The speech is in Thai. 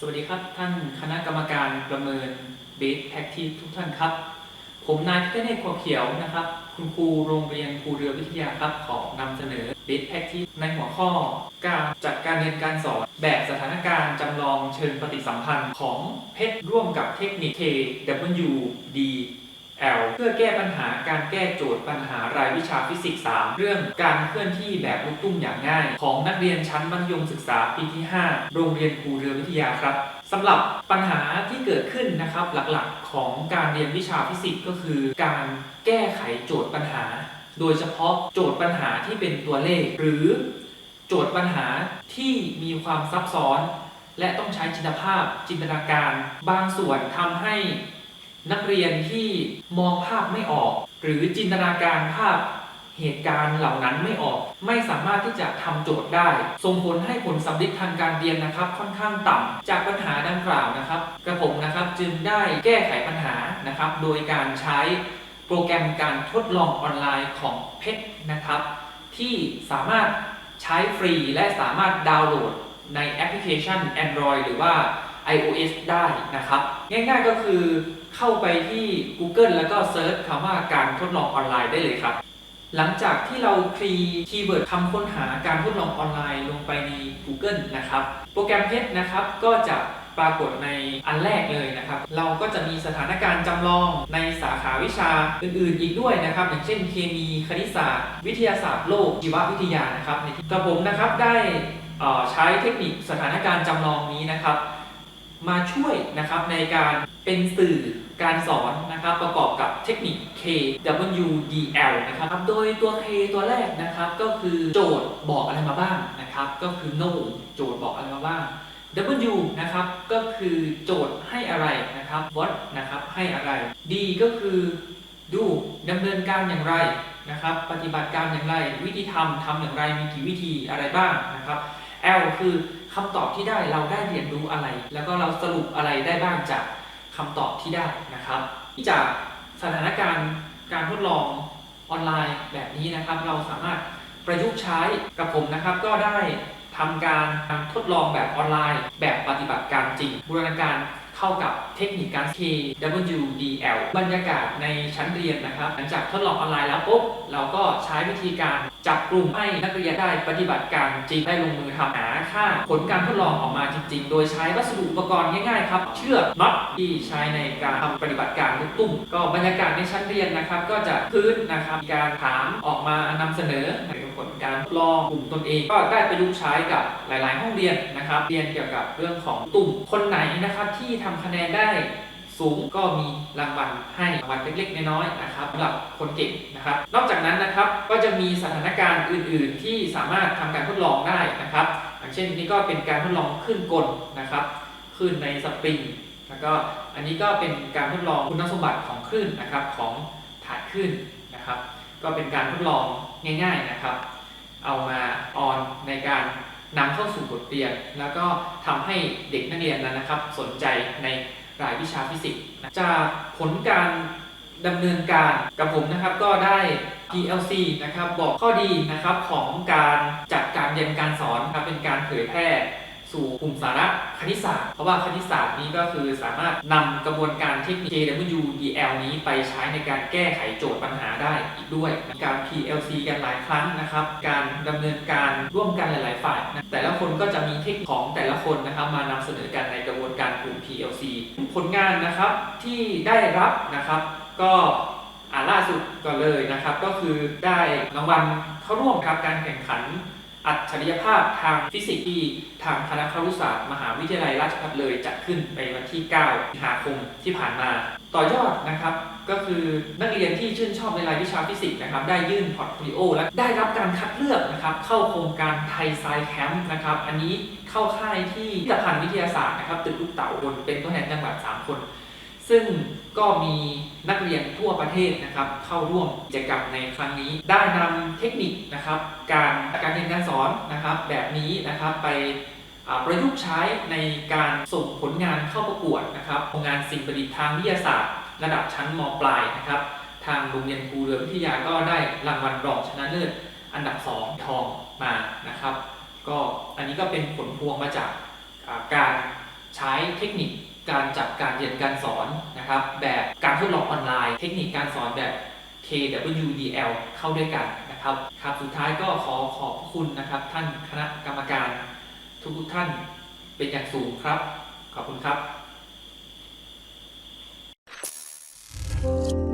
สวัสดีครับท่านคณะกรรมการประเมินเบสแท็กทีทุกท่านครับ ผมนายพิเนศขัวเขียวนะครับ คุณครูโรงเรียนครูเรือวิทยาครับขอนำเสนอเบสแท็กทีในหัวข้อ การจัดการเรียนการสอนแบบสถานการณ์จำลองเชิงปฏิสัมพันธ์ของเพชรร่วมกับเทคนิค KWD L เพื่อแก้ปัญหาการแก้โจทย์ปัญหารายวิชาฟิสิกส์ 3 เรื่องการเคลื่อนที่แบบลูกตุ้มอย่างง่าย ของนักเรียนชั้นมัธยมศึกษาปีที่ 5 โรงเรียนครูเรือวิทยาครับสำหรับปัญหาที่เกิดขึ้นนะครับหลักๆของการเรียนวิชาฟิสิกส์ก็คือ การแก้ไขโจทย์ปัญหา โดยเฉพาะโจทย์ปัญหาที่เป็นตัวเลข หรือโจทย์ปัญหาที่มีความซับซ้อน และต้องใช้จินตภาพจินตนาการ บางส่วนทำให้ นักเรียนที่มองภาพไม่ออก หรือจินตนาการภาพเหตุการณ์เหล่านั้นไม่ออก ไม่สามารถที่จะทำโจทย์ได้ ส่งผลให้ผลสำลิดทางการเรียนนะครับ ค่อนข้างต่ำจากปัญหาดังกล่าวนะครับ กระผมนะครับจึงได้แก้ไขปัญหานะครับ โดยการใช้โปรแกรมการทดลองออนไลน์ของเพชรนะครับ ที่สามารถใช้ฟรีและสามารถดาวน์โหลดในแอปพลิเคชัน Android หรือว่า iOS ได้นะครับ ง่ายๆก็คือ เข้าไปที่ Google แล้วก็เซิร์ชคำว่าการทดลองออนไลน์ได้เลยครับ หลังจากที่เราคีคีย์เวิร์ดคำค้นหาการทดลองออนไลน์ลงไปใน Google นะครับ โปรแกรมเพชรนะครับก็จะปรากฏในอันแรกเลยนะครับ เราก็จะมีสถานการณ์จำลองในสาขาวิชาอื่นๆ อีกด้วยนะครับ อย่างเช่นเคมีคณิตศาสตร์ วิทยาศาสตร์โลกชีววิทยานะครับในที่กระผมนะครับได้ใช้เทคนิคสถานการณ์จำลองนี้นะครับ มาช่วยนะครับในการเป็นสื่อการสอนนะครับประกอบกับเทคนิค KWDL นะครับโดยตัว K ตัวแรกนะครับก็คือโจทย์บอกอะไรมาบ้างนะครับก็คือ no โจทย์บอกอะไรมาบ้าง W นะครับก็คือโจทย์ให้อะไรนะครับ what นะครับให้อะไร D ก็คือดูดำเนินการอย่างไรนะครับ ปฏิบัติการอย่างไร วิธีทำทำอย่างไรมีกี่วิธีอะไรบ้างนะครับ L คือ คำตอบที่ได้เราได้เรียนรู้อะไร แล้วก็เราสรุปอะไรได้บ้างจากคำตอบที่ได้นะครับจากสถานการณ์การทดลองออนไลน์แบบนี้นะครับ เราสามารถประยุกต์ใช้กับผมนะครับ ก็ได้ทำการทดลองแบบออนไลน์ แบบปฏิบัติการจริงบูรณาการ เข้ากับเทคนิคการ KWDL บรรยากาศในชั้นเรียนนะครับ หลังจากทดลองออนไลน์แล้วปุ๊บเราก็ใช้วิธีการจับกลุ่มให้นักเรียนได้ปฏิบัติการจริงได้ลงมือทำหาค่าผลการทดลองออกมาจริง ๆ โดยใช้วัสดุอุปกรณ์ง่ายๆครับ เชือกน็อตที่ใช้ในการทำปฏิบัติการลูกตุ้มก็บรรยากาศในชั้นเรียนนะครับ ก็จะพื้นนะครับมีการถามออกมานำเสนอ ผลการทดลองกลุ่มตนเอง ก็ได้ประยุกต์ใช้กับหลาย ๆ ห้องเรียนนะครับ เรียนเกี่ยวกับเรื่องของตุ่มคนไหนนะครับที่ทำคะแนนได้สูงก็มีรางวัลให้รางวัลเล็กๆน้อยๆนะครับสำหรับคนเก่งนะครับ นอกจากนั้นนะครับก็จะมีสถานการณ์อื่น ๆ ที่สามารถทำการทดลองได้นะครับ อย่างเช่นนี้ก็เป็นการทดลองขึ้นกลนะครับคลื่นในสปริงแล้วก็อันนี้ก็เป็นการทดลองคุณสมบัติของคลื่นนะครับของถายคลื่นนะครับ ก็เป็นการทดลองง่าย ๆนะครับ เอามาออนในการนำเข้าสู่บทเรียน แล้วก็ทำให้เด็กนักเรียนนั้นนะครับ สนใจในรายวิชาฟิสิกส์นะจากผลการดำเนินการกับผมนะครับก็ได้ PLC นะครับบอกข้อดีนะครับของการจัดการเรียนการสอนครับเป็นการเผยแพร่ สู่กลุ่มสาระคณิตศาสตร์เพราะว่าคณิตศาสตร์นี้ก็คือสามารถนำกระบวนการเทคนิค KWDL นี้ไปใช้ในการแก้ไขโจทย์ปัญหาได้อีกด้วยมีการ PLC กันหลายครั้งนะครับ การดำเนินการร่วมกันหลาย ๆ ฝ่ายนะแต่ละคนก็จะมีเทคนิคของแต่ละคนนะครับมานำเสนอกันในกระบวนการกลุ่ม PLC ผลงานนะครับที่ได้รับนะครับก็อ่าล่าสุดก่อนเลยนะครับ ก็คือได้รางวัลเข้าร่วมครับการแข่งขัน อัจฉริยภาพทางฟิสิกส์ที่ทางคณะครุศาสตร์มหาวิทยาลัยราชภัฏเลยจัดขึ้นในวันที่ 9 สิงหาคมที่ผ่านมา ต่อยอดนะครับก็คือนักเรียนที่ชื่นชอบในรายวิชาฟิสิกส์นะครับได้ยื่นพอร์ตโฟลิโอและได้รับการคัดเลือกนะครับเข้าโครงการไทยไซแคมป์นะครับอันนี้เข้าค่ายที่พิพิธภัณฑ์วิทยาศาสตร์นะครับตึกลูกเต่าบนเป็นตัวแทนจังหวัด 3 คน ซึ่งก็มีนักเรียนทั่วประเทศนะครับเข้าร่วมกิจกรรมในครั้งนี้ ได้นำเทคนิคนะครับการการเรียนการสอนนะครับแบบนี้นะครับไปประยุกต์ใช้ในการส่งผลงานเข้าประกวดนะครับโครงงานสิ่งประดิษฐ์ทางวิทยาศาสตร์ ระดับชั้นมปลายนะครับทางโรงเรียนครูเรือวิทยาก็ได้รางวัลรองชนะเลิศอันดับ 2 ทองมานะครับ ก็อันนี้ก็เป็นผลพวงมาจากการใช้เทคนิค การจัดการเรียนการสอนนะครับ แบบการทดลองออนไลน์ เทคนิคการสอนแบบ KWDL เข้าด้วยกันนะครับครับสุดท้ายก็ขอขอบคุณนะครับ ท่านคณะกรรมการทุกท่านเป็นอย่างสูงครับ ขอบคุณครับ